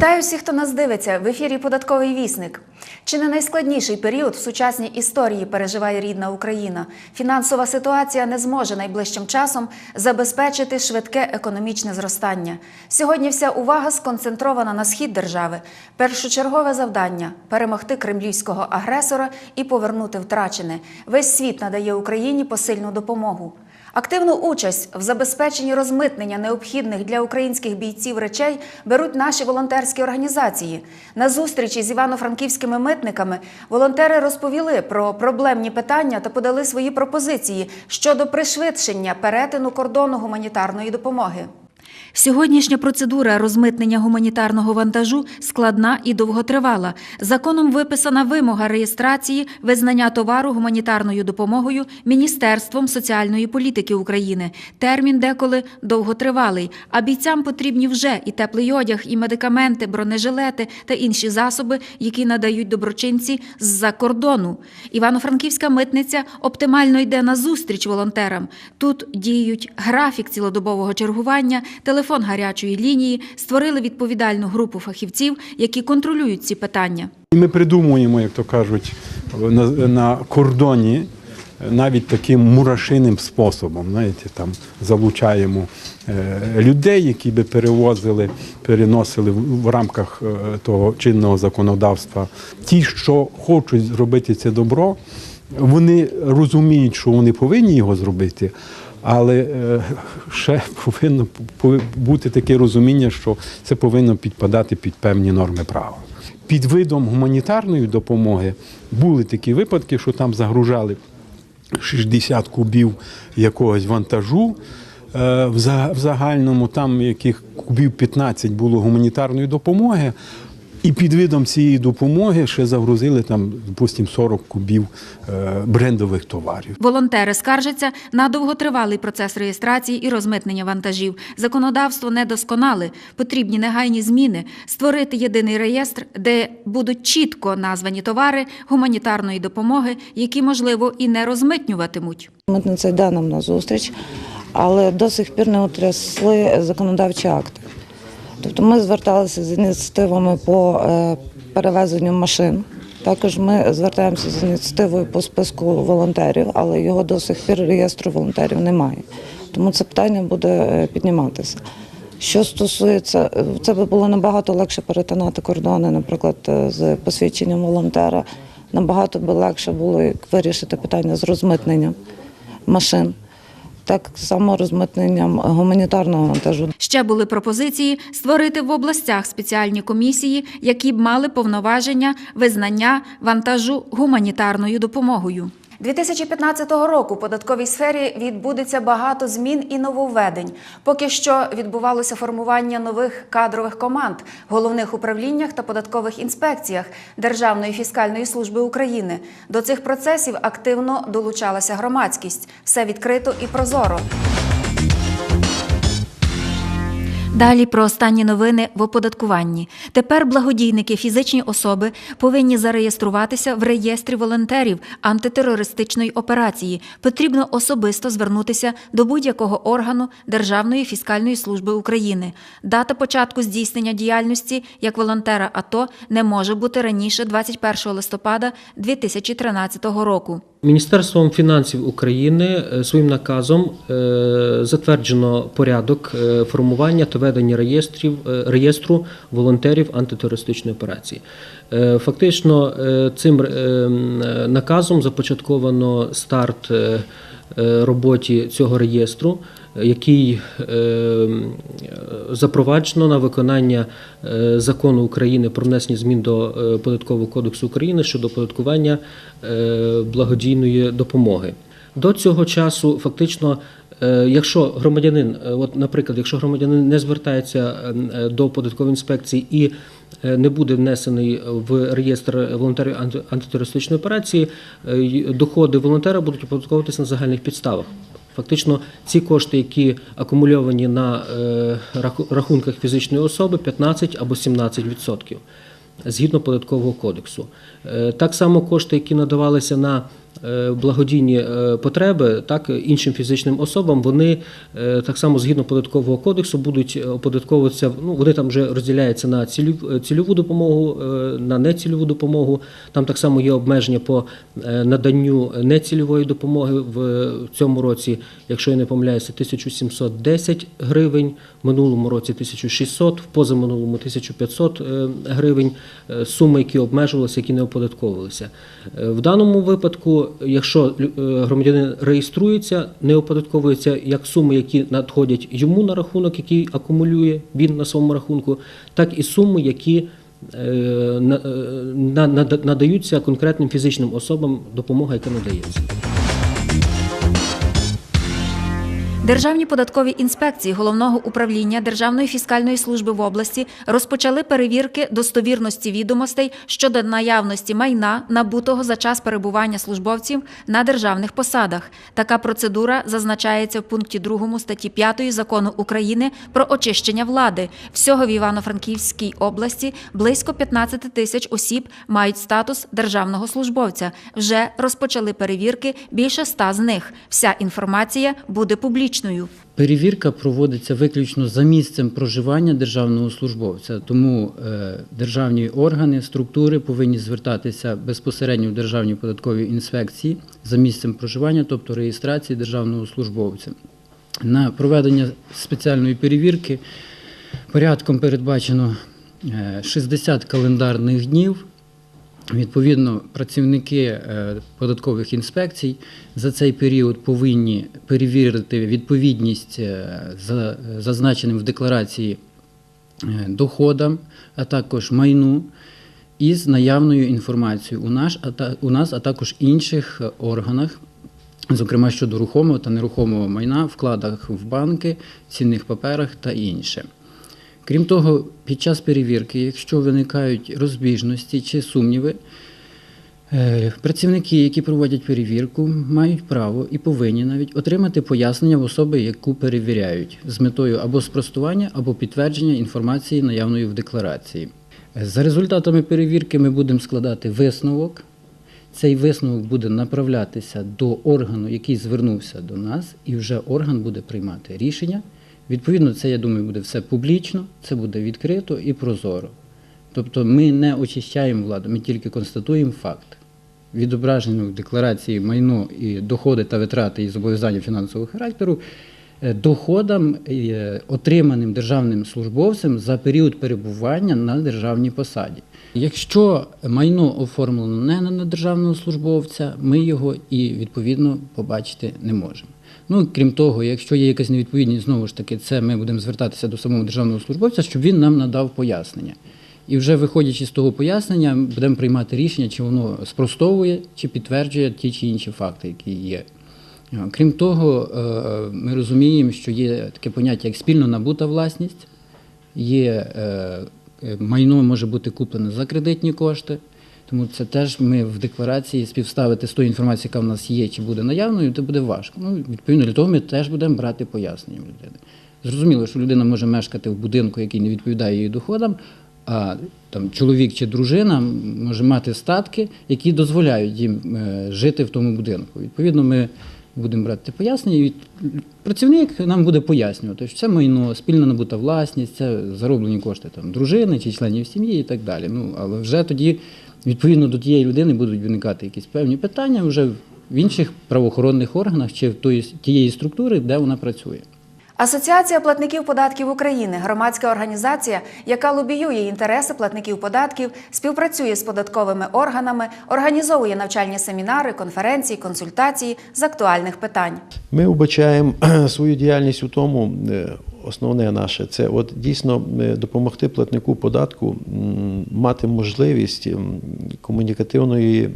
Вітаю всіх, хто нас дивиться в ефірі Податковий вісник. Чи не найскладніший період в сучасній історії переживає рідна Україна? Фінансова ситуація не зможе найближчим часом забезпечити швидке економічне зростання. Сьогодні вся увага сконцентрована на схід держави. Першочергове завдання перемогти кремлівського агресора і повернути втрачене. Весь світ надає Україні посильну допомогу. Активну участь в забезпеченні розмитнення необхідних для українських бійців речей беруть наші волонтерські організації. На зустрічі з івано-франківськими митниками волонтери розповіли про проблемні питання та подали свої пропозиції щодо пришвидшення перетину кордону гуманітарної допомоги. Сьогоднішня процедура розмитнення гуманітарного вантажу складна і довготривала. Законом виписана вимога реєстрації визнання товару гуманітарною допомогою Міністерством соціальної політики України. Термін деколи довготривалий, а бійцям потрібні вже і теплий одяг, і медикаменти, бронежилети та інші засоби, які надають доброчинці з-за кордону. Івано-Франківська митниця оптимально йде на зустріч волонтерам. Тут діють графік цілодобового чергування, телефон гарячої лінії, створили відповідальну групу фахівців, які контролюють ці питання. Ми придумуємо, як то кажуть, на, кордоні навіть таким мурашиним способом. Знаєте, там залучаємо е, людей, які би перевозили, переносили в, в рамках е, того чинного законодавства. Ті, що хочуть зробити це добро, вони розуміють, що вони повинні його зробити. Але е, ще повинно бути таке розуміння, що це повинно підпадати під певні норми права. Під видом гуманітарної допомоги були такі випадки, що там загружали 60 кубів якогось вантажу. Е, В за- в загальному там яких кубів 15 було гуманітарної допомоги, і під видом цієї допомоги ще загрузили там, допустимо, 40 кубів е, брендових товарів. Волонтери скаржаться на довготривалий процес реєстрації і розмитнення вантажів. Законодавство недосконале, потрібні негайні зміни, створити єдиний реєстр, де будуть чітко названі товари гуманітарної допомоги, які можливо і не розмитнюватимуть. Митниця йде нам на зустріч, але до сих пір не утрясли законодавчі акти. Тобто ми зверталися з ініціативами по е, перевезенню машин. Також ми звертаємося з ініціативою по списку волонтерів, але його до сих пір реєстру волонтерів немає. Тому це питання буде е, підніматися. Що стосується, це би було набагато легше перетинати кордони, наприклад, е, з посвідченням волонтера. Набагато би легше було вирішити питання з розмитненням машин, так само розмитненням гуманітарного вантажу. Ще були пропозиції створити в областях спеціальні комісії, які б мали повноваження визнання вантажу гуманітарною допомогою. 2015 року в податковій сфері відбудеться багато змін і нововведень. Поки що відбувалося формування нових кадрових команд в головних управліннях та податкових інспекціях Державної фіскальної служби України. До цих процесів активно долучалася громадськість. Все відкрито і прозоро. Далі про останні новини в оподаткуванні. Тепер благодійники, фізичні особи повинні зареєструватися в реєстрі волонтерів антитерористичної операції. Потрібно особисто звернутися до будь-якого органу Державної фіскальної служби України. Дата початку здійснення діяльності як волонтера АТО не може бути раніше 21 листопада 2013 року. Міністерством фінансів України е, своїм наказом е, затверджено порядок е, формування та ведення реєстрів реєстру волонтерів антитерористичної операції. Фактично, цим наказом започатковано старт роботі цього реєстру, який е, запроваджено на виконання е, закону України про внесення змін до е, податкового кодексу України щодо оподаткування благодійної допомоги. До цього часу фактично. Якщо громадянин, от, наприклад, якщо громадянин не звертається до податкової інспекції і не буде внесений в реєстр волонтерів анти- антитерористичної операції, доходи волонтера будуть оподатковуватися на загальних підставах. Фактично, ці кошти, які акумульовані на е, рахунках фізичної особи, 15 або 17% згідно податкового кодексу. Е, Так само кошти, які надавалися на благодійні е, потреби, так іншим фізичним особам, вони е, так само згідно податкового кодексу будуть оподатковуватися. Ну вони там вже розділяються на цільову, допомогу, е, на нецільову допомогу. Там так само є обмеження по е, наданню нецільової допомоги в цьому році, якщо я не помиляюся, 1710 гривень, в минулому році 1600, в позаминулому 1500 е, гривень. Е, Суми, які обмежувалися, які не оподатковувалися. Е, В даному випадку, якщо е, громадянин реєструється, не оподатковується як суми, які надходять йому на рахунок, який акумулює він на своєму рахунку, так і суми, які е, е, на- нада- надаються конкретним фізичним особам допомога, яка надається. Державні податкові інспекції головного управління Державної фіскальної служби в області розпочали перевірки достовірності відомостей щодо наявності майна, набутого за час перебування службовців на державних посадах. Така процедура зазначається в пункті 2 статті 5 закону України про очищення влади. Всього в Івано-Франківській області близько 15 тисяч осіб мають статус державного службовця. Вже розпочали перевірки більше ста з них. Вся інформація буде публічною. Перевірка проводиться виключно за місцем проживання державного службовця, тому е, державні органи, структури повинні звертатися безпосередньо в Державній податковій інспекції за місцем проживання, тобто реєстрації державного службовця. На проведення спеціальної перевірки порядком передбачено е, 60 календарних днів. Відповідно, працівники е, податкових інспекцій за цей період повинні перевірити відповідність е, за- зазначеним в декларації е, доходам, а також майну із наявною інформацією у нас, а у нас, а також інших органах, зокрема щодо рухомого та нерухомого майна, вкладах в банки, цінних паперах та інше. Крім того, під час перевірки, якщо виникають розбіжності чи сумніви, е, працівники, які проводять перевірку, мають право і повинні навіть отримати пояснення в особи, яку перевіряють, з метою або спростування, або підтвердження інформації, наявної в декларації. За результатами перевірки ми будемо складати висновок. Цей висновок буде направлятися до органу, який звернувся до нас, і вже орган буде приймати рішення. Відповідно, це, я думаю, буде все публічно, це буде відкрито і прозоро. Тобто ми не очищаємо владу, ми тільки констатуємо факт. Відображено в декларації майно і доходи та витрати і зобов'язання фінансового характеру е, доходам, е, отриманим державним службовцем за період перебування на державній посаді. Якщо майно оформлено не на державного службовця, ми його і відповідно побачити не можемо. Ну, крім того, якщо є якась невідповідність, знову ж таки, це ми будемо звертатися до самого державного службовця, щоб він нам надав пояснення. І вже виходячи з того пояснення, будемо приймати рішення, чи воно спростовує, чи підтверджує ті чи інші факти, які є. Е, Крім того, е, ми розуміємо, що є таке поняття, як спільно набута власність, є е, майно може бути куплене за кредитні кошти. Тому це теж ми в декларації співставити з тою інформацією, яка в нас є, чи буде наявною, то буде важко. Ну, відповідно, для того ми теж будемо брати пояснення людини. Зрозуміло, що людина може мешкати в будинку, який не відповідає її доходам, а там чоловік чи дружина може мати статки, які дозволяють їм е, жити в тому будинку. Відповідно, ми будемо брати пояснення, і працівник нам буде пояснювати, що це майно, спільно набута власність, це зароблені кошти там, дружини чи членів сім'ї і так далі. Ну, але вже тоді, відповідно до тієї людини, будуть виникати якісь певні питання вже в інших правоохоронних органах чи в тої, тієї структури, де вона працює. Асоціація платників податків України, громадська організація, яка лобіює інтереси платників податків, співпрацює з податковими органами, організовує навчальні семінари, конференції, консультації з актуальних питань. Ми вбачаємо свою діяльність у тому, е, основне наше, це от дійсно е, допомогти платнику податку мати можливість комунікативної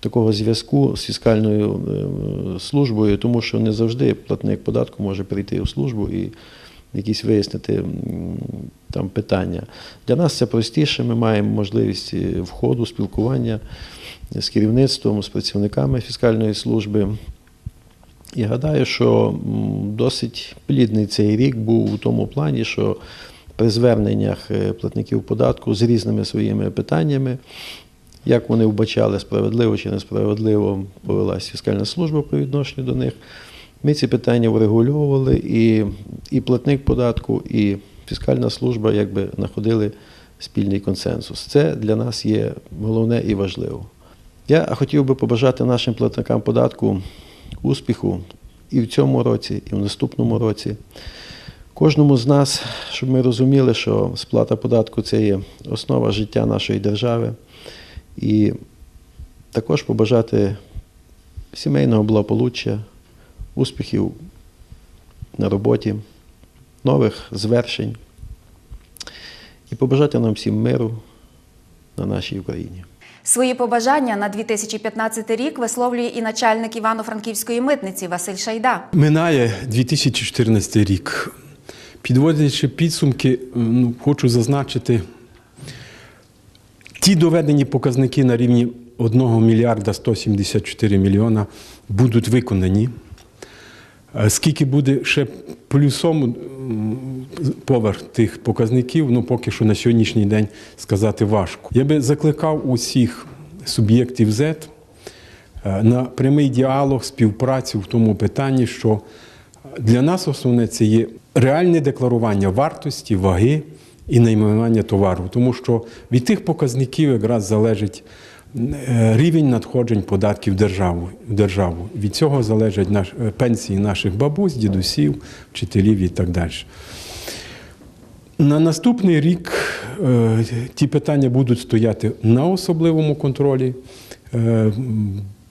такого зв'язку з фіскальною е, службою, тому що не завжди платник податку може прийти у службу і якісь вияснити там питання. Для нас це простіше. Ми маємо можливість е, входу, спілкування з керівництвом, з працівниками фіскальної служби. І гадаю, що досить плідний цей рік був у тому плані, що при зверненнях е, платників податку з різними своїми питаннями як вони вбачали, справедливо чи несправедливо повелася фіскальна служба по відношенню до них. Ми ці питання врегульовували, і, і платник податку, і фіскальна служба якби знаходили спільний консенсус. Це для нас є головне і важливо. Я хотів би побажати нашим платникам податку успіху і в цьому році, і в наступному році. Кожному з нас, щоб ми розуміли, що сплата податку це є основа життя нашої держави. І також побажати сімейного благополуччя, успіхів на роботі, нових звершень і побажати нам всім миру на нашій Україні. Свої побажання на 2015 рік висловлює і начальник Івано-Франківської митниці Василь Шайда. Минає 2014 рік. Підводячи підсумки, ну, хочу зазначити, ті доведені показники на рівні 1 мільярда 174 мільйона будуть виконані. Скільки буде ще плюсом поверх тих показників, ну поки що на сьогоднішній день сказати важко. Я би закликав усіх суб'єктів ЗЕТ е, на прямий діалог, співпрацю в тому питанні, що для нас основне це є реальне декларування вартості, ваги і найменування товару, тому що від тих показників якраз залежить рівень надходжень податків в державу. державу. Від цього залежать наш, е, пенсії наших бабусь, дідусів, вчителів і так далі. На наступний рік е, ті питання будуть стояти на особливому контролі. Е,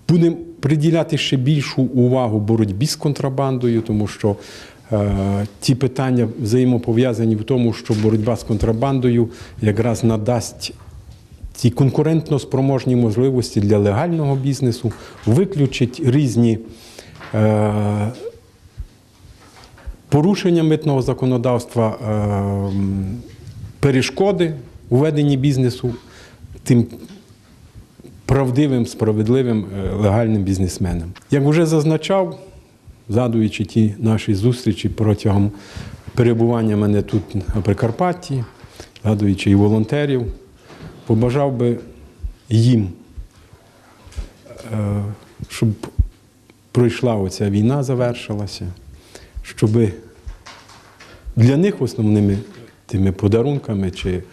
Будемо приділяти ще більшу увагу боротьбі з контрабандою, тому що е, ті питання взаємопов'язані в тому, що боротьба з контрабандою якраз надасть ці конкурентно спроможні можливості для легального бізнесу, виключить різні е, порушення митного законодавства, е, перешкоди у веденні бізнесу тим правдивим, справедливим, е, легальним бізнесменам. Як вже зазначав, згадуючи ті наші зустрічі протягом перебування мене тут на Прикарпатті, згадуючи і волонтерів, побажав би їм, е, щоб пройшла оця війна, завершилася, щоб для них основними тими подарунками чи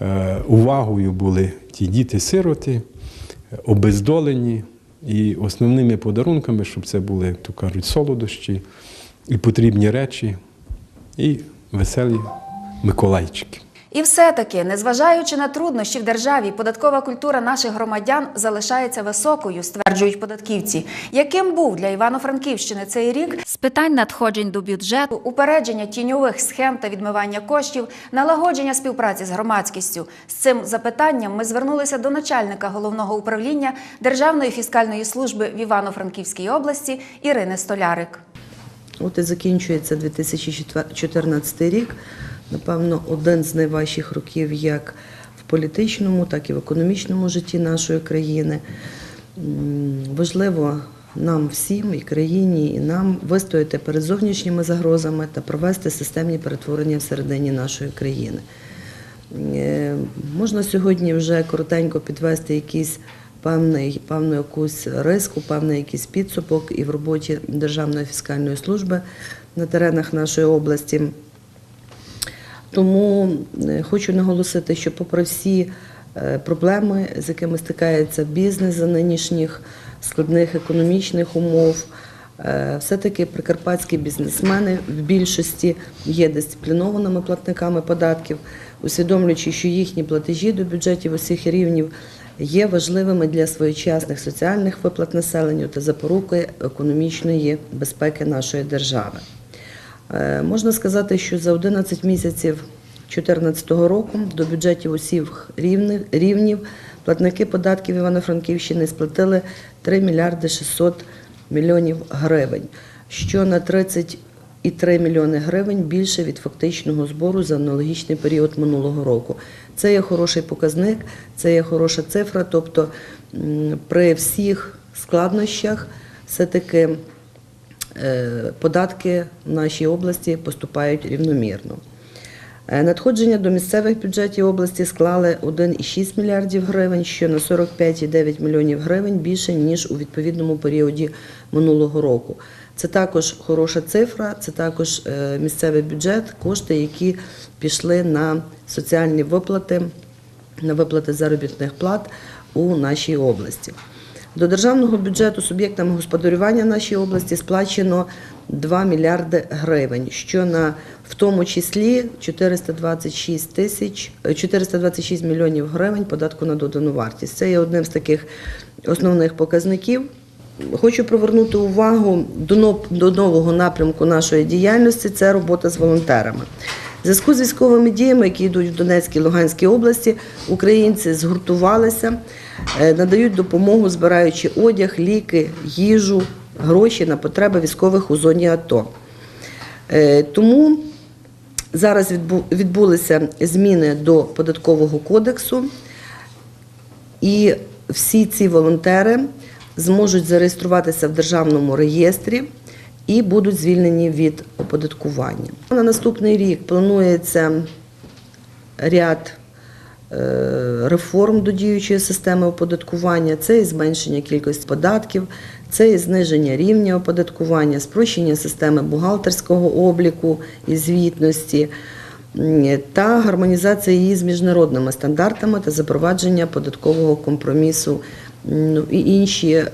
е, увагою були ті діти-сироти, обездолені. І основними подарунками, щоб це були, як то кажуть, солодощі і потрібні речі, і веселі Миколайчики. І все-таки, незважаючи на труднощі в державі, податкова культура наших громадян залишається високою, стверджують податківці. Яким був для Івано-Франківщини цей рік з питань надходжень до бюджету, упередження тіньових схем та відмивання коштів, налагодження співпраці з громадськістю? З цим запитанням ми звернулися до начальника головного управління Державної фіскальної служби в Івано-Франківській області Ірини Столярик. От і закінчується 2014 рік. Напевно, один з найважчих років як в політичному, так і в економічному житті нашої країни. Важливо нам всім, і країні, і нам вистояти перед зовнішніми загрозами та провести системні перетворення всередині нашої країни. Е, Можна сьогодні вже коротенько підвести якийсь певний, певну якусь риску, певний якийсь підсупок і в роботі Державної фіскальної служби на теренах нашої області. Тому е, хочу наголосити, що попри всі е, проблеми, з якими стикається бізнес за нинішніх складних економічних умов, е, все-таки прикарпатські бізнесмени в більшості є дисциплінованими платниками податків, усвідомлюючи, що їхні платежі до бюджетів усіх рівнів є важливими для своєчасних соціальних виплат населенню та запоруки економічної безпеки нашої держави. Е, Можна сказати, що за 11 місяців 2014 року до бюджетів усіх рівнів платники податків Івано-Франківщини сплатили 3 мільярди 600 мільйонів гривень, що на 33 мільйони гривень більше від фактичного збору за аналогічний період минулого року. Це є хороший показник, це є хороша цифра. Тобто при всіх складнощах все-таки е, податки в нашій області поступають рівномірно. Е, Надходження до місцевих бюджетів області склали 1,6 мільярдів гривень, що на 45,9 мільйонів гривень більше, ніж у відповідному періоді минулого року. Це також хороша цифра, це також е, місцевий бюджет, кошти, які пішли на соціальні виплати, на виплати заробітних плат у нашій області. До державного бюджету суб'єктами господарювання нашій області сплачено 2 мільярди гривень, що на в тому числі 426 тисяч е, 426 мільйонів гривень податку на додану вартість. Це є одним з таких основних показників. Хочу привернути увагу до нового напрямку нашої діяльності це робота з волонтерами. В зв'язку з військовими діями, які йдуть в Донецькій і Луганській області, українці згуртувалися, е, надають допомогу, збираючи одяг, ліки, їжу, гроші на потреби військових у зоні АТО. Е, Тому зараз відбулися зміни до податкового кодексу. І всі ці волонтери зможуть зареєструватися в державному реєстрі і будуть звільнені від оподаткування. На наступний рік планується ряд е, реформ до діючої системи оподаткування. Це і зменшення кількості податків, це і зниження рівня оподаткування, спрощення системи бухгалтерського обліку і звітності та гармонізація її з міжнародними стандартами та запровадження податкового компромісу ну, і інші е,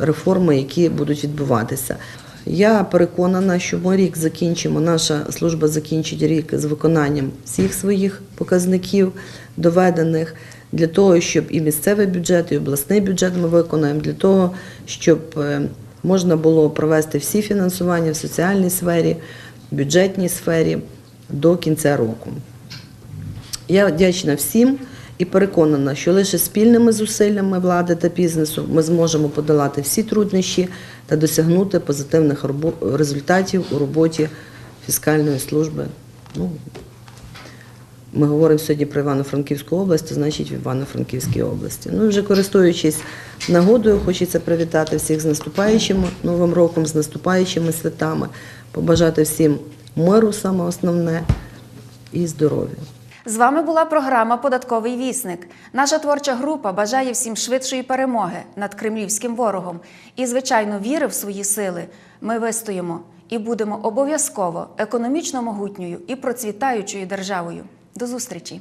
реформи, які будуть відбуватися. Я переконана, що ми рік закінчимо. Наша служба закінчить рік з виконанням всіх своїх показників доведених для того, щоб і місцевий бюджет, і обласний бюджет ми виконаємо для того, щоб е, можна було провести всі фінансування в соціальній сфері, бюджетній сфері до кінця року. Я вдячна всім і переконана, що лише спільними зусиллями влади та бізнесу ми зможемо подолати всі труднощі та досягнути позитивних результатів у роботі фіскальної служби. Ну, ми говоримо сьогодні про Івано-Франківську область, то значить в Івано-Франківській області. Ну вже користуючись нагодою, хочеться привітати всіх з наступаючим новим роком, з наступаючими святами, побажати всім миру, саме основне, і здоров'я. З вами була програма Податковий вісник. Наша творча група бажає всім швидшої перемоги над кремлівським ворогом і, звичайно, віри в свої сили. Ми вистоїмо і будемо обов'язково економічно могутньою і процвітаючою державою. До зустрічі!